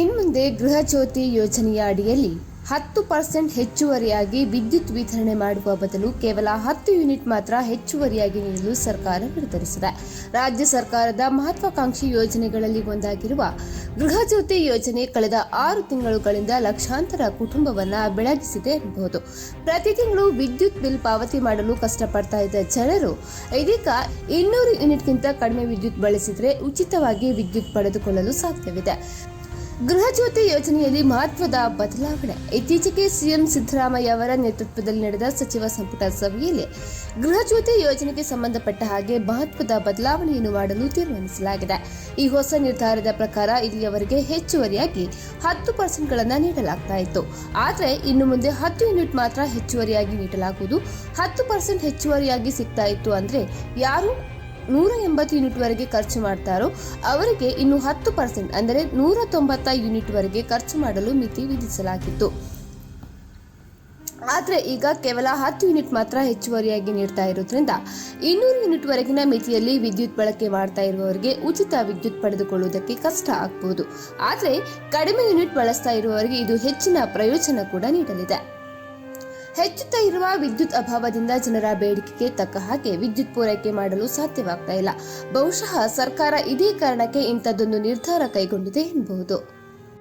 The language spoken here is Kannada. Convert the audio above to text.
ಇನ್ಮುಂದೆ ಗೃಹ ಜ್ಯೋತಿ ಯೋಜನೆಯ ಅಡಿಯಲ್ಲಿ ಹತ್ತು ಪರ್ಸೆಂಟ್ ಹೆಚ್ಚುವರಿಯಾಗಿ ವಿದ್ಯುತ್ ವಿತರಣೆ ಮಾಡುವ ಬದಲು ಕೇವಲ ಹತ್ತು ಯೂನಿಟ್ ಮಾತ್ರ ಹೆಚ್ಚುವರಿಯಾಗಿ ನೀಡಲು ಸರ್ಕಾರ ನಿರ್ಧರಿಸಿದೆ. ರಾಜ್ಯ ಸರ್ಕಾರದ ಮಹತ್ವಾಕಾಂಕ್ಷಿ ಯೋಜನೆಗಳಲ್ಲಿ ಒಂದಾಗಿರುವ ಗೃಹ ಜ್ಯೋತಿ ಯೋಜನೆ ಕಳೆದ ಆರು ತಿಂಗಳುಗಳಿಂದ ಲಕ್ಷಾಂತರ ಕುಟುಂಬವನ್ನ ಬೆಳಗಿಸಿದೆ ಎನ್ನಬಹುದು ಪ್ರತಿ ತಿಂಗಳು ವಿದ್ಯುತ್ ಬಿಲ್ ಪಾವತಿ ಮಾಡಲು ಕಷ್ಟಪಡ್ತಾ ಇದ್ದ ಜನರು ಇದೀಗ ಇನ್ನೂರು ಯೂನಿಟ್ಗಿಂತ ಕಡಿಮೆ ವಿದ್ಯುತ್ ಬಳಸಿದರೆ ಉಚಿತವಾಗಿ ವಿದ್ಯುತ್ ಪಡೆದುಕೊಳ್ಳಲು ಸಾಧ್ಯವಿದೆ. ಗೃಹ ಜ್ಯೋತಿ ಯೋಜನೆಯಲ್ಲಿ ಮಹತ್ವದ ಬದಲಾವಣೆ. ಇತ್ತೀಚೆಗೆ ಸಿಎಂ ಸಿದ್ದರಾಮಯ್ಯ ಅವರ ನೇತೃತ್ವದಲ್ಲಿ ನಡೆದ ಸಚಿವ ಸಂಪುಟ ಸಭೆಯಲ್ಲಿ ಗೃಹ ಜ್ಯೋತಿ ಯೋಜನೆಗೆ ಸಂಬಂಧಪಟ್ಟ ಹಾಗೆ ಮಹತ್ವದ ಬದಲಾವಣೆಯನ್ನು ಮಾಡಲು ತೀರ್ಮಾನಿಸಲಾಗಿದೆ. ಈ ಹೊಸ ನಿರ್ಧಾರದ ಪ್ರಕಾರ ಇಲ್ಲಿಯವರೆಗೆ ಹೆಚ್ಚುವರಿಯಾಗಿ ಹತ್ತು ಪರ್ಸೆಂಟ್ಗಳನ್ನು ನೀಡಲಾಗ್ತಾ ಇತ್ತು. ಆದರೆ ಇನ್ನು ಮುಂದೆ ಹತ್ತು ಯೂನಿಟ್ ಮಾತ್ರ ಹೆಚ್ಚುವರಿಯಾಗಿ ನೀಡಲಾಗುವುದು. ಹತ್ತು ಪರ್ಸೆಂಟ್ ಹೆಚ್ಚುವರಿಯಾಗಿ ಸಿಗ್ತಾ ಇತ್ತು ಅಂದರೆ ಯಾರು ನೂರ ಎಂಬತ್ತು ಯೂನಿಟ್ ವರೆಗೆ ಖರ್ಚು ಮಾಡ್ತಾರೋ ಅವರಿಗೆ ಇನ್ನು ಹತ್ತು ಪರ್ಸೆಂಟ್ ಅಂದರೆ ನೂರ ತೊಂಬತ್ತ ಯೂನಿಟ್ ವರೆಗೆ ಖರ್ಚು ಮಾಡಲು ಮಿತಿ ವಿಧಿಸಲಾಗಿತ್ತು. ಆದರೆ ಈಗ ಕೇವಲ ಹತ್ತು ಯೂನಿಟ್ ಮಾತ್ರ ಹೆಚ್ಚುವರಿಯಾಗಿ ನೀಡ್ತಾ ಇರೋದ್ರಿಂದ ಇನ್ನೂರು ಯೂನಿಟ್ ವರೆಗಿನ ಮಿತಿಯಲ್ಲಿ ವಿದ್ಯುತ್ ಬಳಕೆ ಮಾಡ್ತಾ ಇರುವವರಿಗೆ ಉಚಿತ ವಿದ್ಯುತ್ ಪಡೆದುಕೊಳ್ಳುವುದಕ್ಕೆ ಕಷ್ಟ ಆಗ್ಬೋದು. ಆದರೆ ಕಡಿಮೆ ಯೂನಿಟ್ ಬಳಸ್ತಾ ಇರುವವರಿಗೆ ಇದು ಹೆಚ್ಚಿನ ಪ್ರಯೋಜನ ಕೂಡ ನೀಡಲಿದೆ. ಹೆಚ್ಚುತ್ತಾ ಇರುವ ವಿದ್ಯುತ್ ಅಭಾವದಿಂದ ಜನರ ಬೇಡಿಕೆಗೆ ತಕ್ಕ ಹಾಗೆ ವಿದ್ಯುತ್ ಪೂರೈಕೆ ಮಾಡಲು ಸಾಧ್ಯವಾಗ್ತಾ ಇಲ್ಲ. ಬಹುಶಃ ಸರ್ಕಾರ ಇದೇ ಕಾರಣಕ್ಕೆ ಇಂಥದ್ದೊಂದು ನಿರ್ಧಾರ ಕೈಗೊಂಡಿದೆ ಎನ್ನಬಹುದು